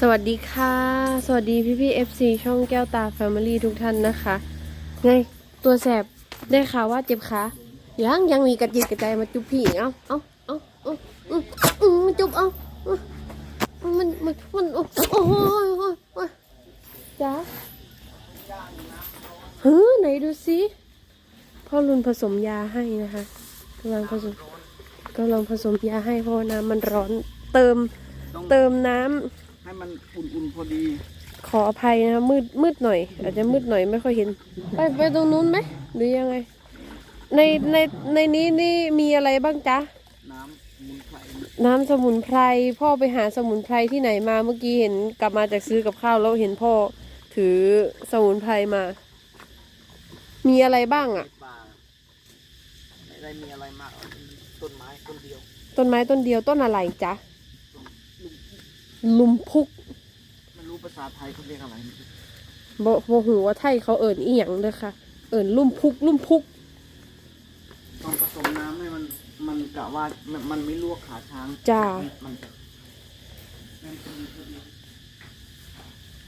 สวัสดีค่ะ สวัสดีพี่พี่เอฟซีช่องแก้วตาแฟมิลี่ทุกท่านนะคะ ไงตัวแสบได้ข่าวว่าเจ็บขายังยังมีกระจิตกระใจมาจุบพี่อีกเอ้าเอ้าเอาเอาอืมอืมาจุบเอาเอามันมันมันโอ้โหจ้าเฮ้ยไหนดูสิพ่อรุนผสมยาให้นะคะกำลังผสมกำลังผสมยาให้เพราะน้ำมันร้อนเติมเติมน้ำ ให้มันอุ่นๆพอดี ขออภัยนะคะมืดมืดหน่อย อาจจะมืดหน่อยไม่ค่อยเห็น ไปไปตรงนู้นไหมหรือยังไง ในในในนี้นี่มีอะไรบ้างจ๊ะ น้ำมุนไพรน้ำสมุนไพรพ่อไปหาสมุนไพรที่ไหนมาเมื่อกี้เห็นกลับมาจากซื้อกับข้าวแล้วเห็นพ่อถือสมุนไพรมา มีอะไรบ้างอะป่าไม่ได้มีอะไรมากเอาเป็นต้นไม้ต้นเดียว ต้นไม้ต้นเดียวต้นอะไรจ๊ะ ลุมพุกไม่รู้ภาษาไทยเขาเรียกอะไรบ่บ่หูว่าไทยเขาเอิญอีหยังเลยค่ะ เอิญลุ่มพุก ลุ่มพุกต้องผสมน้ำให้มันมันกะว่ามันมันไม่ลวกขาช้างจ้า มันจะนั่นคือพอดี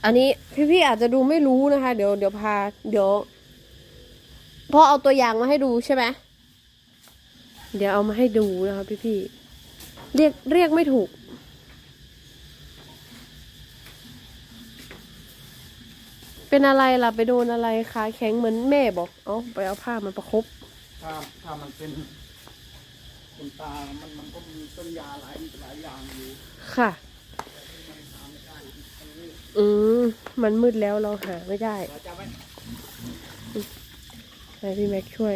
อันนี้พี่ๆอาจจะดูไม่รู้นะคะ เดี๋ยวเดี๋ยวพา เดี๋ยวพ่อเอาตัวอย่างมาให้ดูใช่ไหมเดี๋ยวเอามาให้ดูนะคะพี่ๆเรียกเรียกไม่ถูก เป็นอะไรล่ะไปโดนอะไรขาแข็งเหมือนแม่บอกเอาไปเอาผ้ามาประคบถ้าถ้ามันเป็นเป็นตา มันมันก็มีต้นยาหลายหลายอย่างอยู่ค่ะ อืมมันมืดแล้วเราหาไม่ได้เราจะไม่ให้พี่แม็กช่วย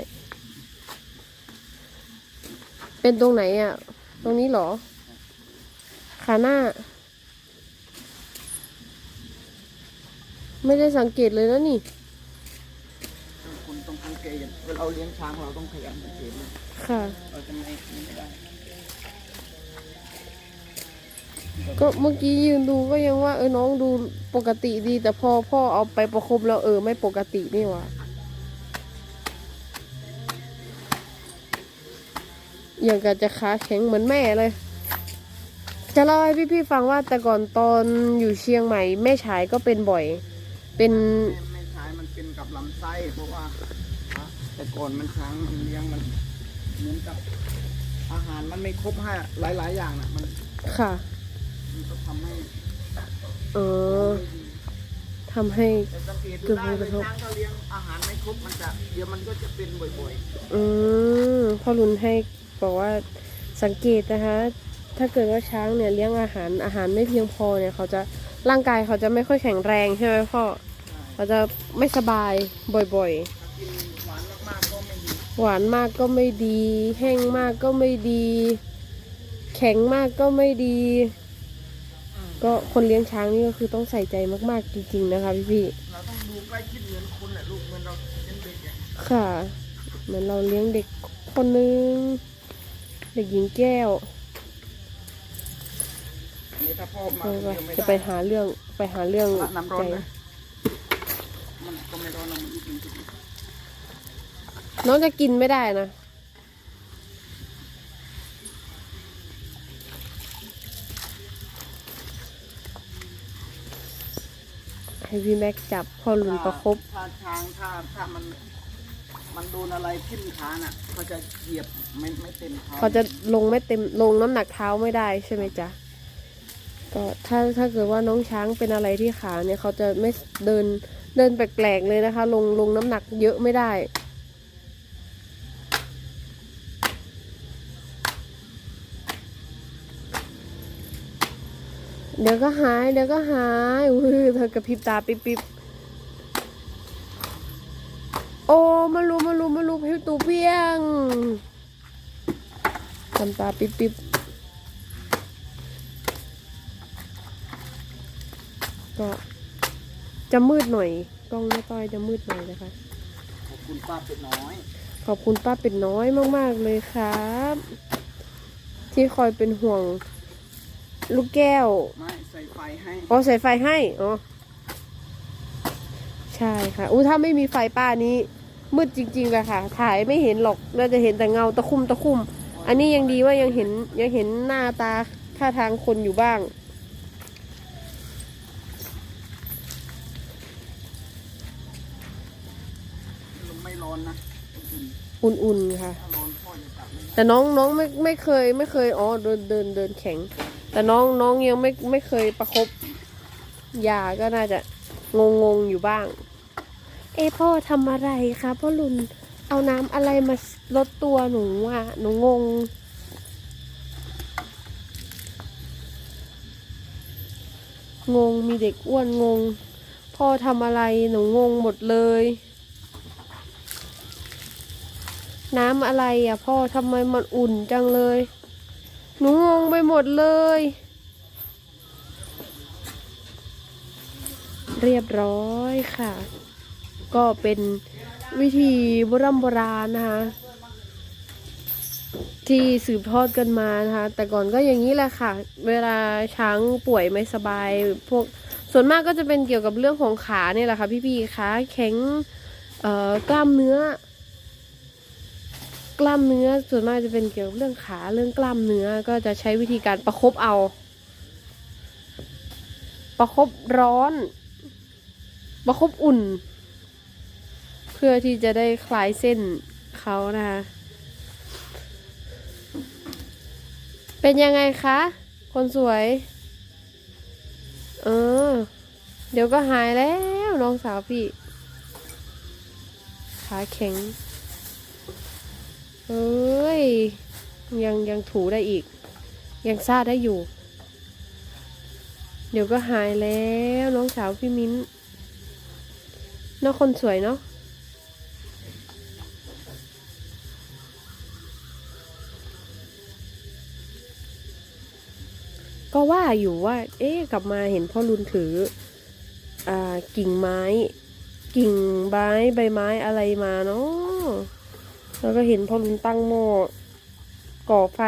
เป็นตรงไหนอะ ตรงนี้เหรอขาหน้า ไม่ได้สังเกตเลยนะนี่ คุณต้องสังเกตเวลาเราเลี้ยงช้างเราต้องพยายามสังเกตเลยค่ะ เราจะไม่ไม่ได้ก็เมื่อกี้ยืนดูก็ยังว่าเออน้องดูปกติดี แต่พอพ่อเอาไปประคบแล้วเออไม่ปกตินี่หว่าอย่างกับจะขาแข็งเหมือนแม่เลย จะเล่าให้พี่ๆฟังว่าแต่ก่อนตอนอยู่เชียงใหม่แม่ฉายก็เป็นบ่อย เป็นไม่ไม่ใช่มันเป็นกับลำไส้เพราะว่าอะแต่ก่อนมันช้างมันเลี้ยงมันเหมือนกับอาหารมันไม่ครบห้าหลายๆอย่างน่ะมันค่ะมันก็ทำให้เออทำให้แต่สังเกตดูเกือบได้ไม่เลกยระทบช้างถ้าเลี้ยงอาหารไม่ครบมันจะเดี๋ยวมันก็จะเป็นบ่อยอืมพ่อรุนให้บอกว่าสังเกตนะคะ ถ้าเกิดว่าช้างเนี่ยเลี้ยงอาหารอาหารไม่เพียงพอเนี่ยเขาจะร่างกายเขาจะไม่ค่อยแข็งแรงใช่ไหมพ่อๆใช่ เขาจะไม่สบายบ่อยถ้ากินหวานมากๆก็ไม่ดีๆหวานมากก็ไม่ดี แห้งมากก็ไม่ดี แข็งมากก็ไม่ดี ก็คนเลี้ยงช้างนี่ก็คือต้องใส่ใจมากๆจริง ๆ นะคะพี่เราต้องดูใกล้ชิดเหมือนคนแหละลูกเหมือนเราเลี้ยงเด็กอย่างๆค่ะ เหมือนเราเลี้ยงเด็กคนนึงเด็กหญิงแก้วอันนี้ถ้าพ่อมาเออคนว่าเดียวไม่จะไปได้หาเรื่องไปหาเรื่องน้ำร้อใจนนะมันก็ ไม่ร้อนนะมันอุ่นๆน้องจะกินไม่ได้นะ ให้พี่แม็กจับพ่อลุนประคบถ้าช้างถ้าถ้ามัน มันโดนอะไรทิ่มขาน่ะเขาจะเหยียบไม่ไม่เต็มเท้าเขาจะลงไม่เต็มลงน้ำหนักเท้าไม่ได้ใช่ไหมจ๊ะก็ถ้าถ้าเกิดว่าน้องช้างเป็นอะไรที่ขาเนี่ยเขาจะไม่เดิน เดินแปลกๆเลยนะคะ ลงลงน้ำหนักเยอะไม่ได้ เดี๋ยวก็หาย เดี๋ยวก็หายอุ้ยเธอกระพริบตาปิ๊บปิ๊บโอ้มารู้มารู้มารู้พิวตูเพียงทำตาปิ๊บปิ๊บก็ จะมืดหน่อย กล้องน้าต้อยจะมืดหน่อยนะคะ ขอบคุณป้าเป็ดน้อย ขอบคุณป้าเป็ดน้อยมาก ๆ เลยครับ ที่คอยเป็นห่วง ลูกแก้วไม่ใส่ไฟให้อ๋อใส่ไฟให้อ๋อใช่ค่ะอู้ถ้าไม่มีไฟป้านี้ มืดจริงๆเลยค่ะ ถ่ายไม่เห็นหรอกเราจะเห็นแต่เงาตะคุ่มตะคุ่มอันนี้ยังดีว่ายังเห็นยังเห็นหน้าตาท่าทางคนอยู่บ้าง อุ่นๆค่ะ แต่น้องน้องไม่ไม่เคยไม่เคยอ๋อเดินเดินเดินแข็ง แต่น้องน้องยังไม่ไม่เคยประคบยาก็น่าจะงงงๆอยู่บ้าง เอพ่อทำอะไรคะพ่อลุนเอาน้ำอะไรมาลดตัวหนูอะหนูงงงงมีเด็กอ้วนงง พ่อทำอะไรหนูงงหมดเลย น้ำอะไรอะพ่อทำไมมันอุ่นจังเลย หนูงงไปหมดเลย เรียบร้อยค่ะ ก็เป็นวิธีโบราณโบราณนะคะ ที่สืบทอดกันมานะคะ แต่ก่อนก็อย่างนี้แหละค่ะ เวลาช้างป่วยไม่สบาย พวกส่วนมากก็จะเป็นเกี่ยวกับเรื่องของขาเนี่ยแหละค่ะพี่ๆขาแข็งเออกล้ามเนื้อ กล้ามเนื้อส่วนมากจะเป็นเกี่ยวกับเรื่องขาเรื่องกล้ามเนื้อก็จะใช้วิธีการประคบเอา ประคบร้อน ประคบอุ่น เพื่อที่จะได้คลายเส้นเขานะคะเป็นยังไงคะ คนสวย เออ เดี๋ยวก็หายแล้วน้องสาวพี่ ขาแข็ง เอ้ย ยังยังถูได้อีก ยังซาดได้อยู่ เดี๋ยวก็หายแล้วน้องสาวพี่มิ้นน้องคนสวยเนาะก็ว่าอยู่ว่า เอ๊ะ กลับมาเห็นพ่อรุนถือ อ่า กิ่งไม้ กิ่งไม้ใบไม้อะไรมาเนาะ แล้วก็เห็นพ่อลุงตั้งหม้อก่อไฟ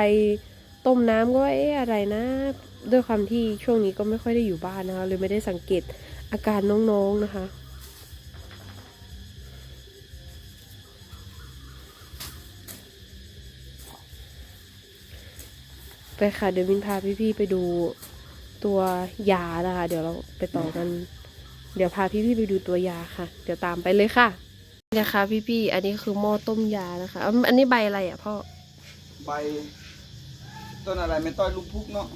ต้มน้ำก็ว่าเอ๊ะอะไรนะ ด้วยความที่ช่วงนี้ก็ไม่ค่อยได้อยู่บ้านนะคะเลยไม่ได้สังเกตอาการน้องๆนะคะ ไปค่ะเดี๋ยวมินพาพี่ๆไปดูตัวยานะคะ เดี๋ยวเราไปต่อกัน เดี๋ยวพาพี่ๆไปดูตัวยาค่ะ เดี๋ยวตามไปเลยค่ะ นี่นะคะ พี่ๆ อันนี้คือหม้อต้มยานะคะอันอันนี้ใบอะไรอะพ่อ ใบ ต้นอะไรไม่ต้อยลูกพุกเนาะ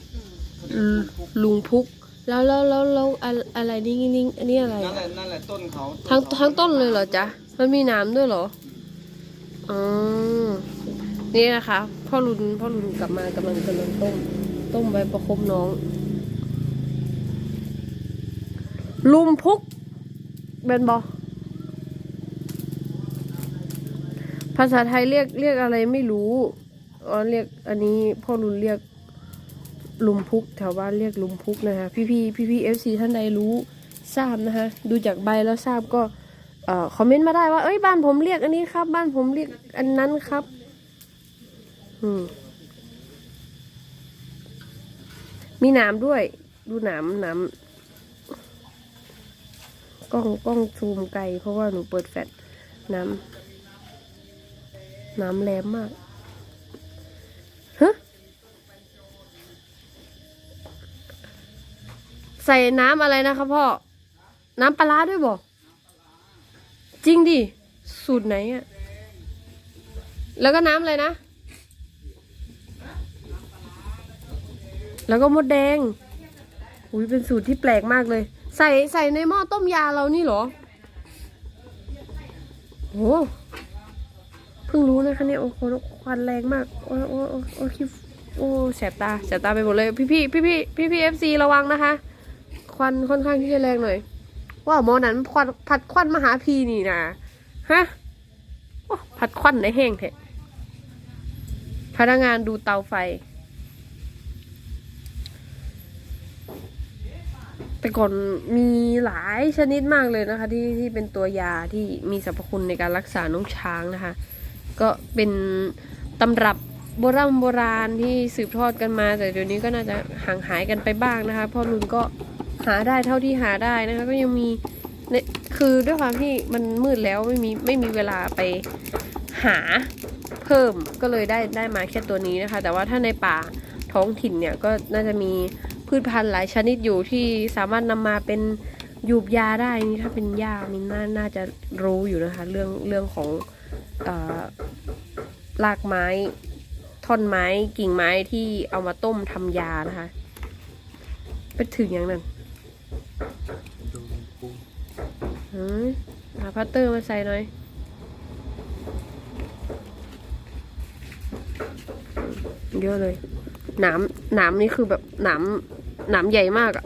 เขาเรียกอืมลูกพุกลุงพุก แล้วแล้วแล้วแล้วอะอะไรนี่นี่อันนี้อะไรนั่นแหอะละนั่นแหละต้นเขาทั้งเขาทั้งต้นเลยเหรอจ๊ะ มันมีหน้ำด้วยเหรอ อ๋อ นี่นะคะ พ่อรุนพ่อรุนกลับมากำลังกำลังต้ม ต้มใบประคบน้อง ลุมพุกเบนบอ ภาษาไทยเรียกเรียกอะไรไม่รู้อ๋อเรียกอันนี้พ่อรุนเรียกลุมพุกแถวบ้านเรียกลุมพุกนะคะพี่พี่พี่พี่เอฟซีท่านใดรู้ทราบนะคะดูจากใบแล้วทราบก็คอมเมนต์มาได้ว่า เอ้ยบ้านผมเรียกอันนี้ครับ บ้านผมเรียกอันนั้นครับ อืมมีหน้ำด้วย ดูหน้ำหน้ำกล้องกล้องซูมไกลเพราะว่าหนูเปิดแฟลชน้ำ น้ำแหลมมากฮะใส่น้ำอะไรนะครับพ่อ น้ำปลาด้วยบ่จริงดิ สูตรไหนอะแล้วก็น้ำอะไรนะ แล้วก็มดแดง อุ้ยเป็นสูตรที่แปลกมากเลย ใส่ใส่ในหม้อต้มยาเรานี่เหรอโห เพิ่งรู้นะคะเนี่ยโอ้โหควันแรงมาก โอ้โอ้โอ้โอ้คิดโอ้แสบตาแสบตาไปหมดเลยพี่พี่พี่พี่พี่พี่เอฟซีระวังนะคะ ควันค่อนข้างที่จะแรงหน่อยว่าหมอนั้นควันผัดควันมหาพีนี่นะฮะผัดควันในแห้งเถอะพนักงานดูเตาไฟ แต่ก่อนมีหลายชนิดมากเลยนะคะ ที่ที่เป็นตัวยาที่มีสรรพคุณในการรักษาน้องช้างนะคะ ก็เป็นตำรับโบราณโบราณที่สืบทอดกันมา แต่เดี๋ยวนี้ก็น่าจะห่างหายกันไปบ้างนะคะพ่อลุงก็หาได้เท่าที่หาได้นะคะ ก็ยังมีเนี่ยคือด้วยความที่มันมืดแล้วไม่มีไม่มีเวลาไปหาเพิ่มก็เลยได้ได้มาแค่ตัวนี้นะคะ แต่ว่าถ้าในป่าท้องถิ่นเนี่ยก็น่าจะมีพืชพันธุ์หลายชนิดอยู่ที่สามารถนำมาเป็นยูบยาได้นี่ถ้าเป็นยามินน่าน่าจะรู้อยู่นะคะ เรื่องเรื่องของเออ รากไม้ท่อนไม้กิ่งไม้ที่เอามาต้มทำยานะคะ ไปถึงอย่างนั้นเฮ้ยหาพัตเตอร์มาใส่หน่อยเยอะเลยหนามหนามนี่คือแบบหนามหนามใหญ่มากอะ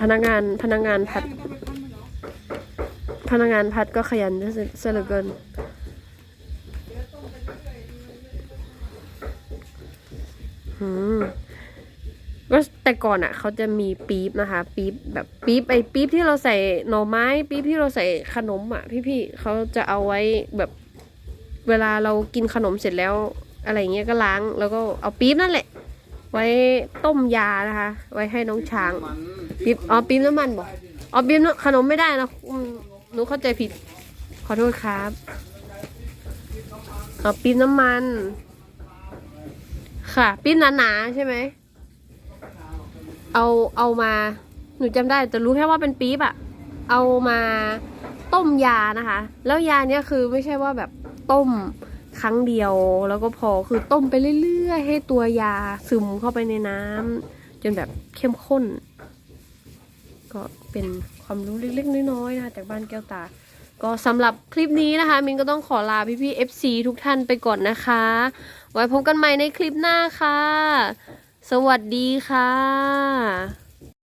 พนักงานพนักงานพัด นักงานพัดก็ขยันเสียเหลือเกิน อืมก็แต่ก่อนอะ เขาจะมีปี๊บนะคะ ปี๊บแบบปี๊บไอ้ปี๊บที่เราใส่หน่อไม้ ปี๊บที่เราใส่ขนมอะ พี่ๆเขาจะเอาไว้แบบเวลาเรากินขนมเสร็จแล้ว อะไรเงี้ยก็ล้าง แล้วก็เอาปี๊บนั่นแหละ ไว้ต้มยานะคะ ไว้ให้น้องช้างปี๊บอ๋อปี๊บน้ำมันบอกอ๋อปี๊บขนมไม่ได้นะ หนูเข้าใจผิด ขอโทษครับอ๋อปี๊บน้ำมัน ค่ะ ปี๊บหนาๆใช่ไหม เอาเอามา หนูจำได้ แต่รู้แค่ว่าเป็นปี๊บอะเอามาต้มยานะคะ แล้วยาเนี้ยคือไม่ใช่ว่าแบบต้มครั้งเดียวแล้วก็พอคือต้มไปเรื่อยๆ ให้ตัวยาซึมเข้าไปในน้ำจนแบบเข้มข้น ก็เป็นความรู้เล็กๆน้อยๆนะคะจากบ้านแก้วตา ก็สำหรับคลิปนี้นะคะ มินก็ต้องขอลาพี่ๆ FC ทุกท่านไปก่อนนะคะ ไว้พบกันใหม่ในคลิปหน้าค่ะ สวัสดีค่ะ